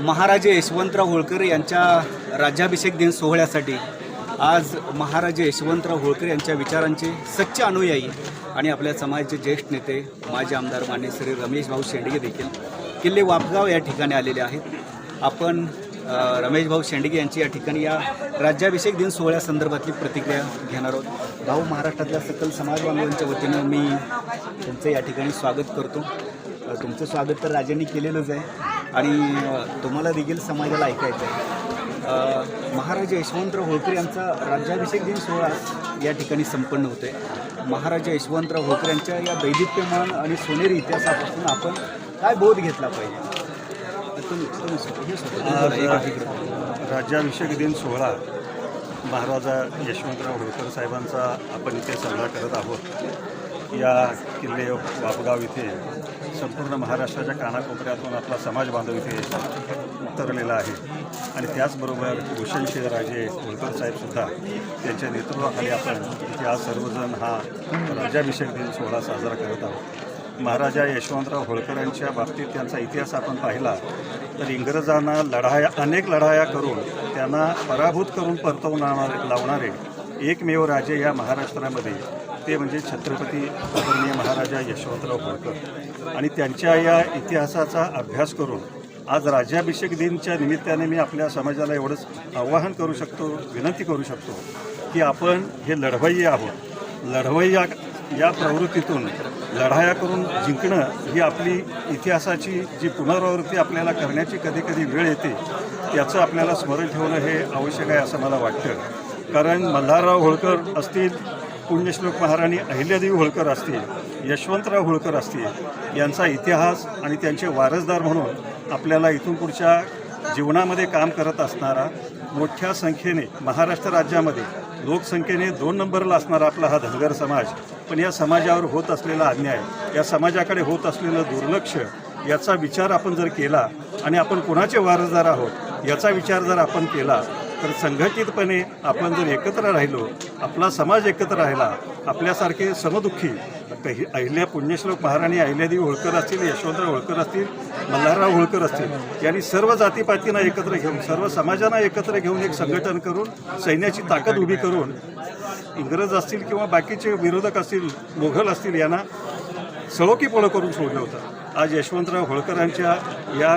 महाराजे यशवंतराव होळकर यांच्या राज्याभिषेक दिन सोहळ्यासाठी आज महाराजे यशवंतराव होळकर यांच्या विचारांचे सच्चे अनुयायी आणि आपल्या समाजाचे ज्येष्ठ नेते माजी आमदार मान्य श्री रमेश भाऊ शेंडगे देखील किल्ले वापगाव या ठिकाणी आलेले आहेत. आपण रमेश भाऊ शेंडगे यांची या ठिकाणी या राज्याभिषेक दिन सोहळ्यासंदर्भातली प्रतिक्रिया घेणार आहोत. भाऊ महाराष्ट्रातल्या सकल समाज बांधवांच्या वतीनं मी तुमचं या ठिकाणी स्वागत करतो. तुमचं स्वागत तर राजांनी केलेलंच आहे. आणि तुम्हाला देखील समाजाला ऐकायचं आहे. महाराजा यशवंतराव होळकर यांचा राज्याभिषेक दिन सोहळा या ठिकाणी संपन्न होतोय. महाराजा यशवंतराव होळकर यांच्या या दैदिप्यमान आणि सोनेरी इतिहासापासून आपण काय बोध घेतला पाहिजे. राज्याभिषेक दिन सोहळा महाराजा यशवंतराव होळकर साहेबांचा आपण इथे साजरा करत आहोत. या किल्ले वापगाव इथे संपूर्ण महाराष्ट्राच्या कानाकोपऱ्यातून आपला समाज बांधव इथे उतरलेला आहे. आणि त्याचबरोबर भूषणशिवराजे होळकर साहेबसुद्धा त्यांच्या नेतृत्वाखाली आपण इथे आज सर्वजण हा राज्याभिषेक दिन सोहळा साजरा करत आहोत. महाराजा यशवंतराव होळकरांच्या बाबतीत त्यांचा इतिहास आपण पाहिला तर इंग्रजांना लढाया अनेक लढाया करून त्यांना पराभूत करून परतवून लावणारे एकमेव राजे या महाराष्ट्रामध्ये ते म्हणजे छत्रपती आदरणीय महाराजा यशवंतराव होळकर. आणि त्यांच्या या इतिहासाचा अभ्यास करून आज राज्याभिषेक दिनच्या निमित्ताने मी आपल्या समाजाला एवढंच आवाहन करू शकतो विनंती करू शकतो की आपण हे लढवय्ये आहोत. लढवय्या या प्रवृत्तीतून लढाया करून जिंकणं ही आपली इतिहासाची जी पुनरावृत्ती आपल्याला करण्याची कधी कधी वेळ येते त्याचं आपल्याला स्मरण ठेवणं हे आवश्यक आहे असं मला वाटतं. कारण मल्हारराव होळकर असतील पुण्यश्लोक महाराणी अहिल्यादेवी होळकर असतील यशवंतराव होळकर असतील यांचा इतिहास आणि त्यांचे वारसदार म्हणून आपल्याला इथून पुढच्या जीवनामध्ये काम करत असणारा मोठ्या संख्येने महाराष्ट्र राज्यामध्ये लोकसंख्येने दोन नंबरला असणारा आपला हा धनगर समाज. पण या समाजावर होत असलेला अन्याय या समाजाकडे होत असलेलं दुर्लक्ष याचा विचार आपण जर केला आणि आपण कोणाचे वारसदार आहोत याचा विचार जर आपण केला तर संघटितपणे आपण जर एकत्र राहिलो आपला समाज एकत्र राहिला आपल्यासारखे समदुःखी काही अहिल्या पुण्यश्लोक महाराणी अहिल्यादेवी होळकर असतील यशवंतराव होळकर असतील मल्हारराव होळकर असतील यांनी सर्व जातीपातींना एकत्र घेऊन सर्व समाजांना एकत्र घेऊन एक संघटन करून सैन्याची ताकद उभी करून इंग्रज असतील किंवा बाकीचे विरोधक असतील मोघल असतील यांना सळोकी पोळं करून सोडलं होतं. आज यशवंतराव होळकरांच्या या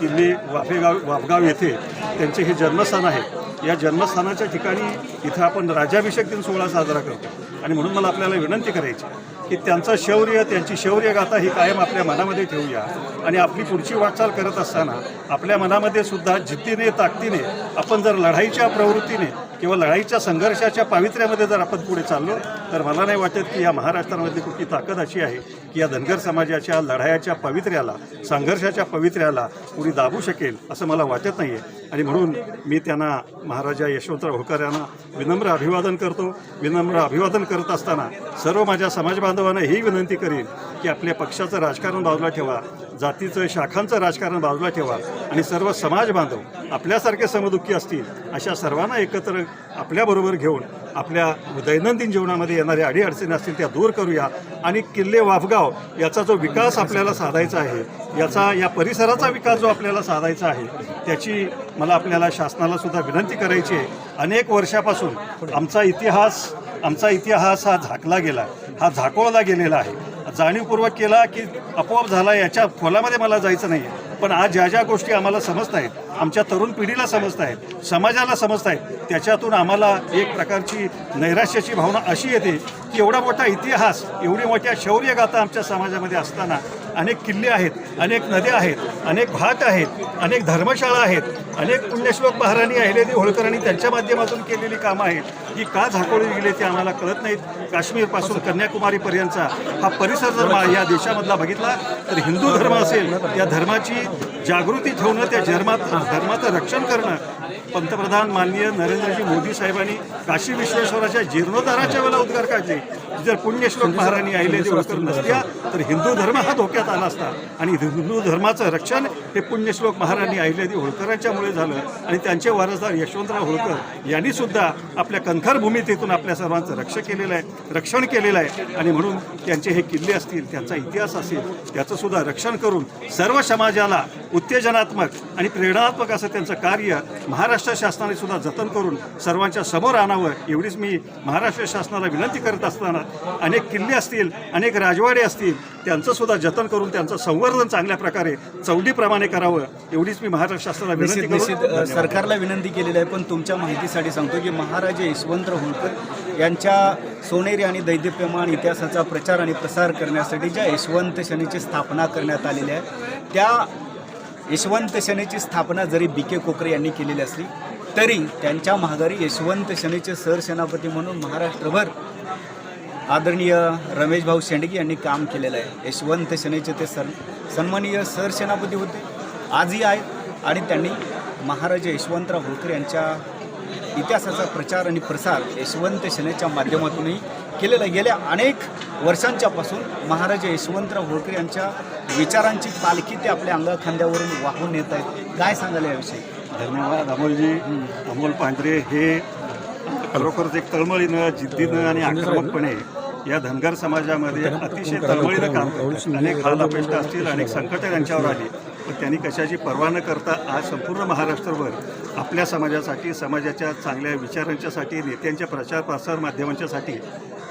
किल्ले वाफेगाव वाफगाव येथे त्यांचे हे जन्मस्थान आहे. या जन्मस्थानाच्या ठिकाणी इथं आपण राजाभिषेक दिन सोहळा साजरा करतो. आणि म्हणून मला आपल्याला विनंती करायची की त्यांचं शौर्य त्यांची शौर्य गाथा ही कायम आपल्या मनामध्ये ठेवूया. आणि आपली पुढची वाटचाल करत असताना आपल्या मनामध्ये सुद्धा जिद्दीने ताकदीने आपण जर लढाईच्या प्रवृत्तीने किंवा लढाईच्या संघर्षाच्या पावित्र्यामध्ये जर आपण पुढे चाललो तर मला नाही वाटत की या महाराष्ट्रामध्ये कुठली ताकद अशी आहे की या धनगर समाजाच्या लढायाच्या पवित्र्याला संघर्षाच्या पवित्र्याला कुणी दाबू शकेल असं मला वाटत नाही आहे आणि म्हणून मी त्यांना महाराजा यशवंतराव होकर यांना विनम्र अभिवादन करतो. विनम्र अभिवादन करत असताना सर्व माझ्या समाज बांधवांना ही विनंती करेन की आपल्या पक्षाचं राजकारण बाजूला ठेवा. जातीचं शाखांचं राजकारण बाजूला ठेवा आणि सर्व समाज बांधव आपल्यासारखे समदुःखी असतील अशा सर्वांना एकत्र आपल्याबरोबर घेऊन आपल्या दैनंदिन जीवनामध्ये येणाऱ्या अडीअडचणी असतील त्या दूर करूया. आणि किल्ले वाफगाव याचा जो विकास आपल्याला साधायचा आहे याचा या परिसराचा विकास जो आपल्याला साधायचा आहे त्याची मला आपल्याला शासनाला सुद्धा विनंती करायची आहे. अनेक वर्षापासून आमचा इतिहास आमचा इतिहास हा झाकला गेला हा झाकोळला गेलेला आहे. जाणीवपूर्वक केला की आपोआप झाला याच्या खोलामध्ये मला जायचं नाही पण आज ज्या ज्या गोष्टी आम्हाला समजत आहेत आमच्या तरुण पिढीला समजत आहेत समाजाला समजत आहेत त्याच्यातून आम्हाला एक प्रकारची नैराश्याची भावना अशी येते की एवढा मोठा इतिहास एवढी मोठ्या शौर्यगाथा आमच्या समाजामध्ये असताना अनेक किल्ले आहेत अनेक नद्या आहेत अनेक घाट आहेत अनेक धर्मशाळा आहेत अनेक पुण्यश्लोक महाराणी अहिलेदी होळकरांनी त्यांच्या माध्यमातून केलेली कामं आहेत. ही का झाकोळी गेली ते आम्हाला कळत नाहीत. काश्मीरपासून कन्याकुमारीपर्यंतचा हा परिसर जर या देशामधला बघितला तर हिंदू धर्म असेल या धर्माची जागृती ठेवणं त्या धर्मात धर्माचं रक्षण करणं पंतप्रधान माननीय नरेंद्रजी मोदी साहेबांनी काशी विश्वेश्वराच्या जीर्णोद्धाराच्या वेळेला उद्गार काढले. जर पुण्यश्लोक महाराणी अहिल्यादेवी होळकर नसत्या तर हिंदू धर्म हा धोक्यात आला असता. आणि हिंदू धर्माचं रक्षण हे पुण्यश्लोक महाराणी अहिल्यादेवी होळकरांच्यामुळे झालं. आणि त्यांचे वारसदार यशवंतराव होळकर यांनी सुद्धा आपल्या कणखर भूमितीतून आपल्या सर्वांचं रक्ष केलेलं आहे रक्षण केलेलं आहे. आणि म्हणून त्यांचे हे किल्ले असतील त्यांचा इतिहास असेल त्याचं सुद्धा रक्षण करून सर्व समाजाला उत्तेजनात्मक आणि प्रेरणात्मक असं त्यांचं कार्य महाराष्ट्र शासनाने सुद्धा जतन करून सर्वांच्या समोर आणावं एवढीच मी महाराष्ट्र शासनाला विनंती करत असताना अनेक किल्ले असतील अनेक राजवाडे असतील त्यांचं सुद्धा जतन करून त्यांचं संवर्धन चांगल्या प्रकारे चौलीप्रमाणे करावं एवढीच मी महाराष्ट्र शासनाला विनंती निश्चित अ, सरकारला विनंती केलेली आहे पण तुमच्या माहितीसाठी सांगतो की महाराजे यशवंतराव होळकर यांच्या सोनेरी आणि दैदिप्यमान इतिहासाचा प्रचार आणि प्रसार करण्यासाठी ज्या यशवंत शनीची स्थापना करण्यात आलेली आहे त्या यशवंत सेनेची स्थापना जरी बी के कोकरे यांनी केलेली असली तरी त्यांच्या महागारी यशवंत सेनेचे सरसेनापती म्हणून महाराष्ट्रभर आदरणीय रमेश भाऊ शेंडगे यांनी काम केलेलं आहे. यशवंत सेनेचे ते सर सन्माननीय सरसेनापती होते. आजही आहेत आणि त्यांनी महाराजा यशवंतराव होळकर यांच्या इतिहासाचा प्रचार आणि प्रसार यशवंत सेनेच्या माध्यमातूनही केलेला. गेल्या अनेक वर्षांच्यापासून महाराजा यशवंतराव होळकर यांच्या विचारांची पालखी ते आपल्या अंगाखांद्यावरून वाहून नेत आहेत. काय सांगाल याविषयी? धन्यवाद अमोलजी अमोल पांढरे हे खरोखरच एक तळमळीनं जिद्दीनं आणि आक्रमकपणे या धनगर समाजामध्ये अतिशय तळमळीनं काम करतात. अनेक हाल अपेष्टा असतील अनेक संकटं त्यांच्यावर आली. पण त्यांनी कशाची पर्वा न करता आज संपूर्ण महाराष्ट्रभर आपल्या समाजासाठी समाजाच्या चांगल्या विचारांच्यासाठी नेत्यांच्या प्रचार प्रसार माध्यमांच्यासाठी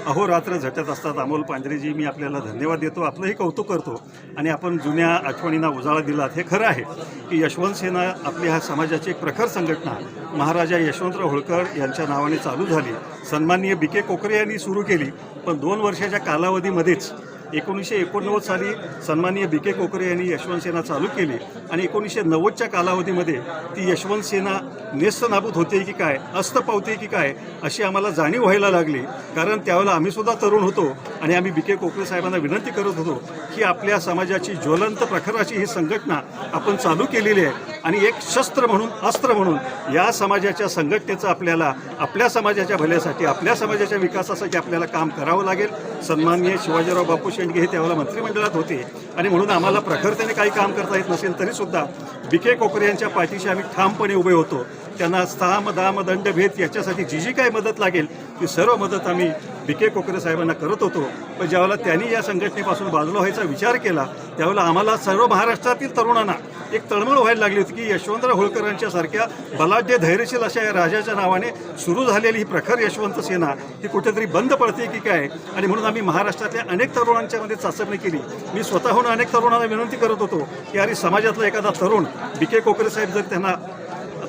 अहोरात्र झटत असतात. अमोल पांढरेजी मी आपल्याला धन्यवाद देतो. आपलंही कौतुक करतो. आणि आपण जुन्या आठवणींना उजाळा दिलात. हे खरं आहे की यशवंत सेना आपली ह्या समाजाची एक प्रखर संघटना. महाराजा यशवंतराव होळकर यांच्या नावाने चालू झाली. सन्माननीय बी के कोकरे यांनी सुरू केली. पण दोन वर्षाच्या कालावधीमध्येच एकोणीसशे एकोणनव्वद साली सन्माननीय बी के कोकरे यांनी यशवंत सेना चालू केली आणि एकोणीसशे नव्वदच्या कालावधीमध्ये ती यशवंत सेना नेस्तनाबूत होते की काय अस्त पावते की काय अशी आम्हाला जाणीव व्हायला लागली. कारण त्यावेळेला आम्हीसुद्धा तरुण होतो आणि आम्ही बी के कोकरे साहेबांना विनंती करत होतो की आपल्या समाजाची ज्वलंत प्रखराची ही संघटना आपण चालू केलेली आहे. आणि एक शस्त्र म्हणून अस्त्र म्हणून या समाजाच्या संघटनेचं आपल्याला आपल्या समाजाच्या भल्यासाठी आपल्या समाजाच्या विकासासाठी आपल्याला काम करावं लागेल. सन्माननीय शिवाजीराव बापू शेंडगे हे त्यावेळेला मंत्रिमंडळात होते. आणि म्हणून आम्हाला प्रखरतेने काही काम करता येत नसेल तरीसुद्धा बी के कोकरे यांच्या पाठीशी आम्ही ठामपणे उभे होतो. त्यांना साम दाम दंड भेद याच्यासाठी जी जी काय मदत लागेल ती सर्व मदत आम्ही बी के कोकरे साहेबांना करत होतो. पण ज्यावेळेला त्यांनी या संघटनेपासून बाजूला व्हायचा विचार केला त्यावेळेला आम्हाला सर्व महाराष्ट्रातील तरुणांना एक तळमळ व्हायला लागली होती की यशवंतराव होळकरांच्या सारख्या बलाढ्य धैर्यशील अशा या राजाच्या नावाने सुरू झालेली ही प्रखर यशवंत सेना ही कुठेतरी बंद पडते की काय? आणि म्हणून आम्ही महाराष्ट्रातल्या अनेक तरुणांच्या मध्ये चाचपणी केली. मी स्वतःहून अनेक तरुणांना विनंती करत होतो की अरे समाजातला एखादा तरुण बी के कोकरे साहेब जर त्यांना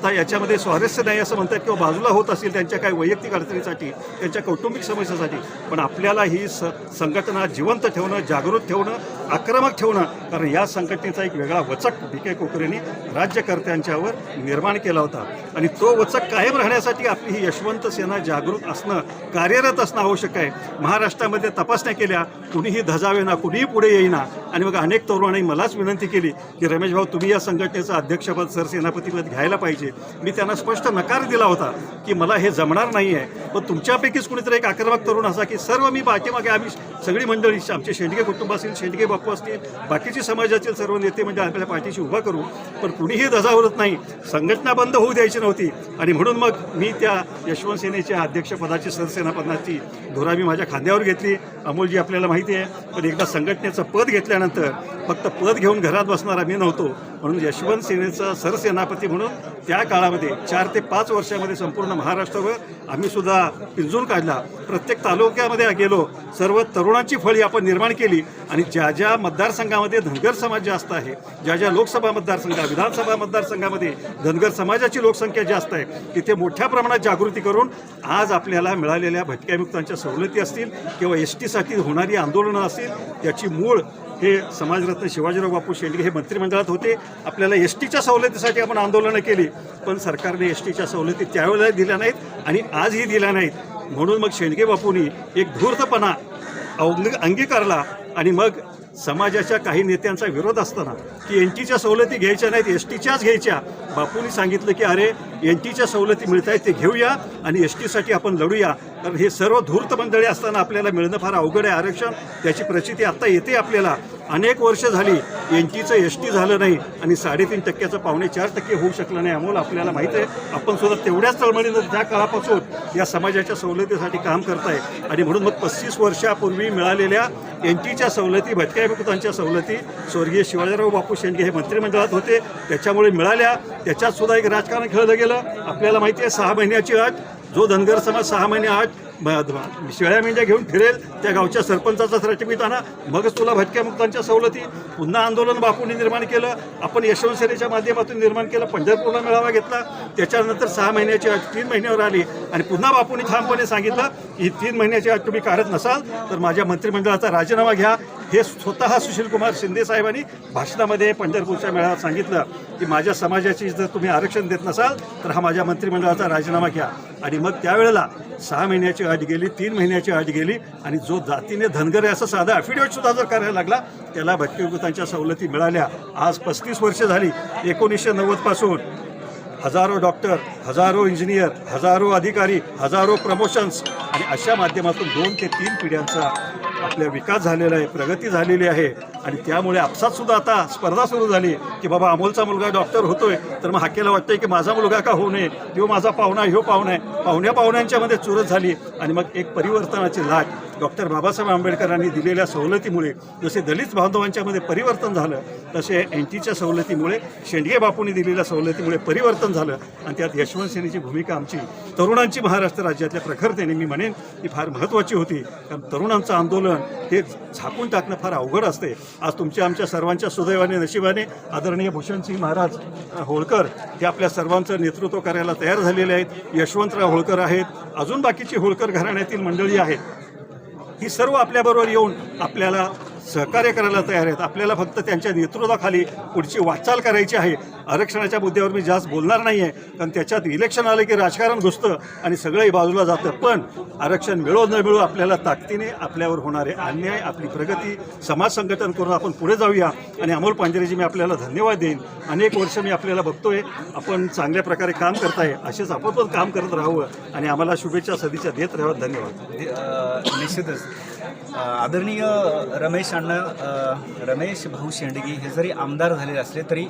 आता याच्यामध्ये स्वारस्य नाही असं म्हणतात किंवा बाजूला होत असेल त्यांच्या काही वैयक्तिक अडचणीसाठी त्यांच्या कौटुंबिक समस्येसाठी पण आपल्याला ही स संघटना जिवंत ठेवणं जागृत ठेवणं आक्रमक ठेवणं कारण या संघटनेचा एक वेगळा वचक बी के कोकरेंनी राज्यकर्त्यांच्यावर निर्माण केला होता. आणि तो वचक कायम राहण्यासाठी आपली ही यशवंत सेना जागृत असणं कार्यरत असणं आवश्यक आहे. महाराष्ट्रामध्ये तपासण्या केल्या कुणीही धजावे ना कुणीही पुढे येईना. आणि मग अनेक तरुणांनी मलाच विनंती केली की रमेश भाऊ तुम्ही या संघटनेचं अध्यक्षपद सरसेनापतीपद घ्यायला पाहिजे. मी त्यांना स्पष्ट नकार दिला होता की मला हे जमणार नाही आहे पण तुमच्यापैकीच कुणीतरी एक आक्रमक तरुण असा की सर्व मी पाठीमागे आम्ही सगळी मंडळी आमचे शेंडगे कुटुंब असतील शेंडगे बापू असतील बाकीचे समाजातील सर्व नेते म्हणजे आपल्या पाठीशी उभा करू. पण कुणीही धजावरत नाही. संघटना बंद होऊ द्यायची नव्हती. आणि म्हणून मग मी त्या यशवंत सेनेच्या अध्यक्षपदाची सरसेनापदाची धुरा मी माझ्या खांद्यावर घेतली. अमोलजी आपल्याला माहिती आहे पण एकदा संघटनेचं पद घेतल्यानंतर फक्त पद घेऊन घरात बसणारा मी नव्हतो. म्हणून यशवंत सेनेचा सरसेनापती म्हणून त्या काळामध्ये चार ते पाच वर्षामध्ये संपूर्ण महाराष्ट्रावर आम्ही सुद्धा पिंजून काढला. प्रत्येक तालुक्यामध्ये गेलो. सर्व तरुणांची फळी आपण निर्माण केली. आणि ज्या ज्या मतदारसंघामध्ये धनगर समाज जास्त आहे ज्या ज्या लोकसभा मतदारसंघ विधानसभा मतदारसंघामध्ये धनगर समाजाची लोकसंख्या जास्त आहे तिथे मोठ्या प्रमाणात जागृती करून आज आपल्याला मिळालेल्या भटक्यामुक्तांच्या सवलती असतील किंवा एस टीसाठी होणारी आंदोलनं असतील त्याची मूळ हे समाजरत्न शिवाजीराव बापू शेंडगे हे मंत्रिमंडळात होते. आपल्याला एस टीच्या सवलतीसाठी आपण आंदोलनं केली पण सरकारने एस टीच्या सवलती त्यावेळेला दिल्या नाहीत आणि आजही दिल्या नाहीत. म्हणून मग शेंडगे बापूंनी एक धूर्तपणा अंग अंगीकारला आणि मग समाजाच्या काही नेत्यांचा विरोध असताना की एन टीच्या सवलती घ्यायच्या नाहीत एस टीच्याच घ्यायच्या. बापूंनी सांगितलं की अरे एन टीच्या सवलती मिळत आहेत ते घेऊया आणि एस टीसाठी आपण लढूया. कारण हे सर्व धूर्त मंडळी असताना आपल्याला मिळणं फार अवघड आहे आरक्षण. त्याची प्रचिती आत्ता येते आपल्याला. अनेक वर्ष झाली एन एस टी झालं नाही आणि साडेतीन टक्क्याचं पावणे चार टक्के होऊ शकलं नाही अमोल आपल्याला माहीत आहे. आपण सुद्धा तेवढ्याच तळमळीनं त्या काळापासून या समाजाच्या सवलतीसाठी काम करताय आणि म्हणून मग पस्तीस वर्षापूर्वी मिळालेल्या एन टीच्या सवलती भटक्या विकृतांच्या सवलती स्वर्गीय शिवाजीराव बापू शेंडे हे मंत्रिमंडळात होते. त्याच्यामुळे मिळाल्या. त्याच्यात सुद्धा एक राजकारण खेळलं गेलं. आपल्याला माहिती आहे सहा महिन्याची अट जो धनगर समाज सहा महिने आठ शेळ्या मेंढ्या घेऊन फिरेल त्या गावच्या सरपंचाचा सर्टिफिकेट आणा. मगच तुला भटक्या मुक्तांच्या सवलती. पुन्हा आंदोलन बापूंनी निर्माण केलं. आपण यशवंत सेनेच्या माध्यमातून निर्माण केलं पंढरपूरला मेळावा घेतला. त्याच्यानंतर सहा महिन्याची अट तीन महिन्यावर आली. आणि पुन्हा बापूंनी ठामपणे सांगितलं की तीन महिन्याची अट तुम्ही काढत नसाल तर माझ्या मंत्रिमंडळाचा राजीनामा घ्या. हे स्वतः सुशीलकुमार शिंदे साहेबांनी भाषणामध्ये पंढरपूरच्या मेळाव्यात सांगितलं की माझ्या समाजाची जर तुम्ही आरक्षण देत नसाल तर हा माझ्या मंत्रिमंडळाचा राजीनामा घ्या. आणि मग त्यावेळेला सहा महिन्याची अट गेली तीन महिन्याची अट गेली आणि जो जातीने धनगर आहे साधा अफिडेविट जर करायला लागला त्याला भटकीकृतांच्या सवलती मिळाल्या. आज पस्तीस वर्ष झाली एकोणीसशे नव्वदपासून हजारो डॉक्टर हजारो इंजिनियर हजारो अधिकारी हजारो प्रमोशन्स आणि अशा माध्यमातून दोन ते तीन पिढ्यांचा आपल्या विकास झालेला आहे प्रगती झालेली आहे. आणि त्यामुळे आपसातसुद्धा आता स्पर्धा सुरू झाली की बाबा अमोलचा मुलगा डॉक्टर होतोय तर मग हाकेला वाटतंय की माझा मुलगा का होऊ नये? ह्यो माझा पाहुणा ह्यो पाहुणा आहे. पाहुण्या पाहुण्यांच्यामध्ये चुरत झाली आणि मग एक परिवर्तनाची लाट डॉक्टर बाबासाहेब आंबेडकरांनी दिलेल्या सवलतीमुळे जसे दलित बांधवांच्यामध्ये परिवर्तन झालं तसे एन टीच्या सवलतीमुळे शेंडगे बापूंनी दिलेल्या सवलतीमुळे परिवर्तन झालं आणि त्यात यशवंत सेनेची भूमिका आमची तरुणांची महाराष्ट्र राज्यातल्या प्रखरतेने मी म्हणेन ती फार महत्त्वाची होती. कारण तरुणांचं आंदोलन हे झाकून टाकणं फार अवघड असते. आज तुमच्या आमच्या सर्वांच्या सुदैवाने नशिबाने आदरणीय भूषणसिंह महाराज होळकर हे आपल्या सर्वांचं नेतृत्व करायला तयार झालेले आहेत. यशवंतराव होळकर आहेत. अजून बाकीची होळकर घराण्यातील मंडळी आहेत. ही सर्व आपल्याबरोबर येऊन आपल्याला सहकार्य करायला तयार आहेत. आपल्याला फक्त त्यांच्या नेतृत्वाखाली पुढची वाटचाल करायची आहे. आरक्षणाच्या मुद्द्यावर मी जास्त बोलणार नाही आहे कारण त्याच्यात इलेक्शन आलं की राजकारण घुसतं आणि सगळंही बाजूला जातं. पण आरक्षण मिळो न मिळो आपल्याला ताकदीने आपल्यावर होणारे अन्याय आपली प्रगती समाज संघटन करून आपण पुढे जाऊया. आणि अमोल पांजरेजी मी आपल्याला धन्यवाद देईन. अनेक वर्ष मी आपल्याला बघतोय. आपण चांगल्या प्रकारे काम करताय. असेच आपण पण काम करत राहावं. आणि आम्हाला शुभेच्छा सदिच्छा देत राहावं. धन्यवाद. निश्चितच. आदरणीय रमेश अण्णा रमेश भाऊ शेंडगे हे जरी आमदार झालेले असले तरी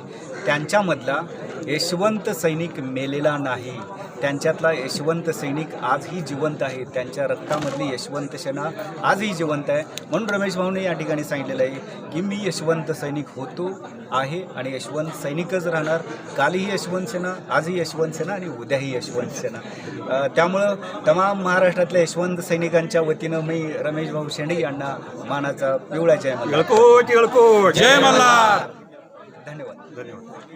त्यांच्यामधला यशवंत सैनिक मेलेला नाही. त्यांच्यातला यशवंत सैनिक आजही जिवंत आहे. त्यांच्या रक्तामधली यशवंत सेना आजही जिवंत आहे. म्हणून रमेश भाऊने या ठिकाणी सांगितलेलं आहे की मी यशवंत सैनिक होतो आहे आणि यशवंत सैनिकच राहणार. कालही यशवंत सेना आजही यशवंत सेना आणि उद्याही यशवंत सेना त्यामुळं तमाम महाराष्ट्रातल्या यशवंत सैनिकांच्या वतीनं मी रमेश भाऊ शेंडे यांना मानाचा पिवळा जय मल्हार. येळकोट येळकोट. जय मल्हार. धन्यवाद. धन्यवाद.